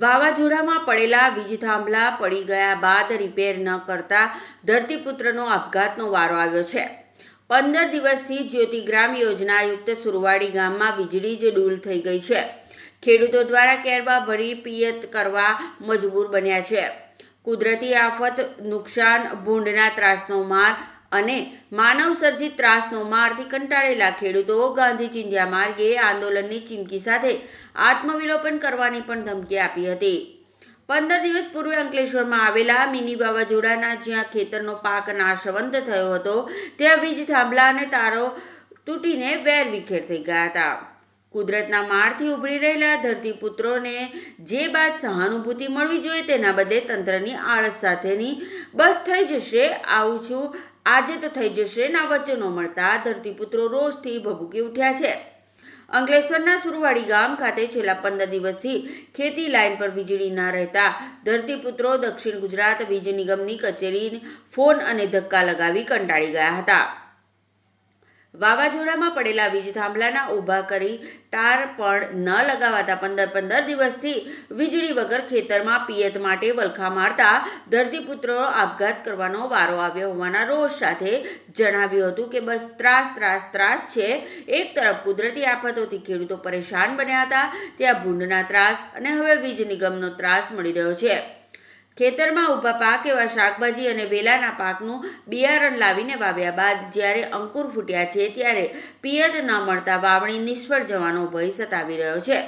વાવાઝોડામાં પડેલા વીજ થાંભલા પડી ગયા બાદ રિપેર ન કરતા ધરતીપુત્રનો આપઘાતનો વારો આવ્યો છે. પંદર દિવસથી જ્યોતિગ્રામ યોજનાયુક્ત સુરવાડી ગામમાં વીજળી જ ડૂલ થઈ ગઈ છે. ખેડૂતો દ્વારા કેરબા ભરી પિયત કરવા મજબૂર બન્યા છે. કુદરતી આફત, નુકસાન, ભૂંડના ત્રાસનો માર અને માનવ ત્રાસનો મારથી કંટાળેલા ખેડૂતો ગાંધી ચિંધ્યા માર્ગે આંદોલનની ચીમકી સાથે આત્મવિલોપન કરવાની પણ ધમકી આપી હતી. પંદર દિવસ પૂર્વે અંકલેશ્વરમાં આવેલા મિની વાવાઝોડાના જ્યાં ખેતરનો પાક નાશવંત થયો હતો, ત્યાં વીજ થાંભલા અને તારો તૂટીને વેર વિખેર થઈ ગયા હતા. કુદરતના મારથી ઉભરી રહેલા ધરતીપુત્રોને જે બાદ સહાનુભૂતિ મળવી જોઈએ તેના બદલે તંત્રની આળસ સાથેની બસ થઈ જશે, આવું છું આજે તો થઈ જશે, ના વચનો મળતા ધરતીપુત્રો રોષથી ભભૂકી ઉઠ્યા છે. અંકલેશ્વરના સુરવાડી ગામ ખાતે છેલ્લા પંદર દિવસથી ખેતી લાઇન પર વીજળી ન રહેતા ધરતીપુત્રો દક્ષિણ ગુજરાત વીજ નિગમની કચેરી ફોન અને ધક્કા લગાવી કંટાળી ગયા હતા. વાવાઝોડામાં પડેલા વીજ થાંભલાના ઊભા કરી તાર પણ ન લગાવાતા પંદર પંદર દિવસથી વીજળી વગર ખેતરમાં પિયત માટે વલખા મારતા ધરતીપુત્રો આપઘાત કરવાનો વારો આવ્યો હોવાના રોષ સાથે જણાવ્યું હતું કે બસ ત્રાસ ત્રાસ ત્રાસ છે. એક તરફ કુદરતી આફતોથી ખેડૂતો પરેશાન બન્યા હતા, ત્યાં ભૂંડના ત્રાસ અને હવે વીજ નિગમનો ત્રાસ મળી રહ્યો છે. ખેતરમાં ઊભા પાક એવા શાકભાજી અને વેલાના પાકનું બિયારણ લાવીને વાવ્યા બાદ જ્યારે અંકુર ફૂટ્યા છે ત્યારે પિયત ન મળતા વાવણી નિષ્ફળ જવાનો ભય સતાવી રહ્યો છે.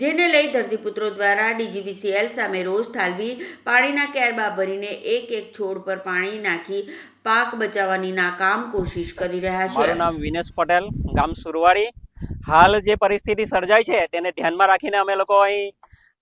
જેને લઈ ધરતીપુત્રો દ્વારા ડીજીવીસીએલ સામે રોષ ઠાલવી, પાણીના કેરબા ભરીને એક એક છોડ પર પાણી નાખી પાક બચાવવાની નાકામ કોશિશ કરી રહ્યા છે. નામ વિનેશ પટેલ, ગામ સુરવાડી. હાલ જે પરિસ્થિતિ સર્જાઈ છે તેને ધ્યાનમાં રાખીને અમે લોકો અહીં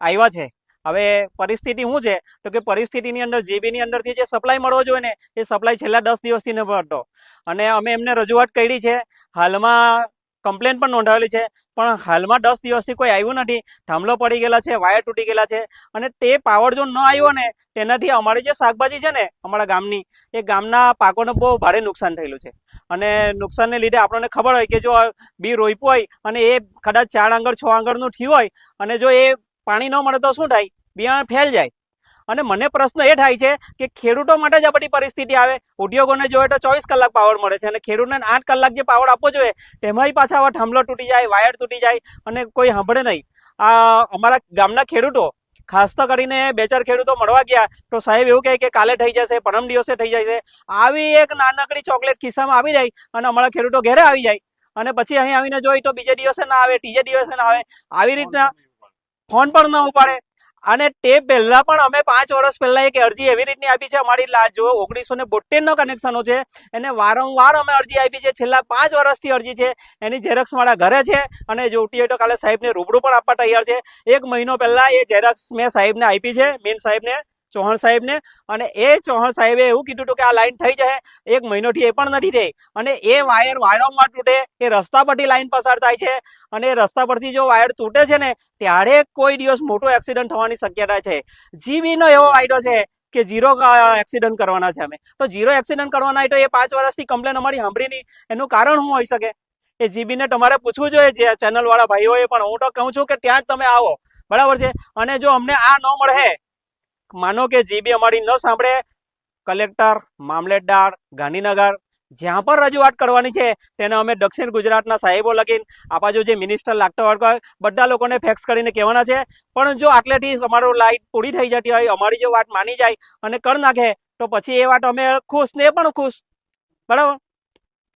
આવ્યા છે. હવે પરિસ્થિતિ શું છે? તો કે પરિસ્થિતિની અંદર, જીબીની અંદરથી જે સપ્લાય મળવો જોઈએ ને, એ સપ્લાય છેલ્લા દસ દિવસથી ન મળતો. અને અમે એમને રજૂઆત કરી છે. હાલમાં કમ્પ્લેન પણ નોંધાવેલી છે. પણ હાલમાં દસ દિવસથી કોઈ આવ્યું નથી. થાંભલો પડી ગયેલા છે વાયર તૂટી ગયેલા છે. અને તે પાવર જો ન આવ્યો ને, તેનાથી અમારી જે શાકભાજી છે ને, અમારા ગામની, એ ગામના પાકોને બહુ ભારે નુકસાન થયેલું છે. અને નુકસાનને લીધે આપણને ખબર હોય કે જો બી રોપ્યું હોય અને એ કદાચ ચાર આંગળ, છ આંગળનું થયું હોય અને જો એ પાણી ન મળે તો શું થાય? બિયારણ ફેલ જાય. અને મને પ્રશ્ન એ થાય છે કે ખેડૂતો માટે જ આ બધી પરિસ્થિતિ આવે. ઉદ્યોગોને જોઈએ તો ચોવીસ કલાક પાવર મળે છે અને ખેડૂતને આઠ કલાક જે પાવર આપવો જોઈએ તેમાંય પાછા આવા થાંભલો તૂટી જાય વાયર તૂટી જાય અને કોઈ સાંભળે નહીં. આ અમારા ગામના ખેડૂતો ખાસ તો કરીને બે ચાર ખેડૂતો મળવા ગયા તો સાહેબ એવું કહે કે કાલે થઈ જશે પરમ દિવસે થઈ જશે. આવી એક નાનકડી ચોકલેટ ખિસ્સામાં આવી જાય અને અમારા ખેડૂતો ઘરે આવી જાય. અને પછી અહીં આવીને જોઈ તો બીજે દિવસે ના આવે ત્રીજે દિવસે ના આવે. આવી રીતના ફોન પણ ન ઉપાડે. અને તે પહેલા પણ અમે પાંચ વર્ષ પહેલા એક અરજી એવી રીતની આપી છે. અમારી લાજ જો ઓગણીસો ને બોતેર નો કનેક્શનો છે, એને વારંવાર અમે અરજી આપી છે. છેલ્લા પાંચ વર્ષથી અરજી છે. એની ઝેરોક્ષ મારા ઘરે છે અને જો ઉઠી તો કાલે સાહેબને રૂબરૂ પણ આપવા તૈયાર છે. એક મહિનો પહેલા એ ઝેરોક્ષ મેં સાહેબને આપી છે મેન સાહેબને. ચૌહાણ સાહેબને અને એ ચૌહાણ સાહેબે એવું કીધું હતું કે આ લાઈન થઈ જાય એક મહિનોથી એ પણ નથી થઈ. અને એ વાયર વાયરોમાં તૂટે. એ રસ્તા પરથી લાઈન પસાર થાય છે. અને રસ્તા પરથી જો વાયર તૂટે છે ને, ત્યારે કોઈ દિવસ મોટો એક્સિડન્ટ થવાની શક્યતા છે. જીબીનો એવો વાયદો છે કે ઝીરો એક્સિડન્ટ કરવાના છે અમે. તો ઝીરો એક્સિડન્ટ કરવાના હોય તો એ પાંચ વર્ષથી કમ્પ્લેન અમારી સાંભળી નહીં. એનું કારણ શું હોઈ શકે? એ જીબીને તમારે પૂછવું જોઈએ જે ચેનલવાળા ભાઈઓએ પણ. હું તો કહું છું કે ત્યાં જ તમે આવો. બરાબર છે? અને જો અમને આ ન મળે માનો કે જીબી અમારી ન સાંભળે, કલેક્ટર મામલેદાર ગાંધીનગર, જ્યાં પણ રજૂઆત કરવાની છે, તેને અમે દક્ષિણ ગુજરાતના સાહેબો લખીને આ બાજુ જે મિનિસ્ટર લાગતો હોય બધા લોકોને ફેક્સ કરીને કહેવાના છે. પણ જો આટલેથી અમારું લાઈટ પૂરી થઈ જતી હોય, અમારી જો વાત માની જાય અને કર નાખે, તો પછી એ વાત અમે ખુશ ને પણ ખુશ. બરાબર?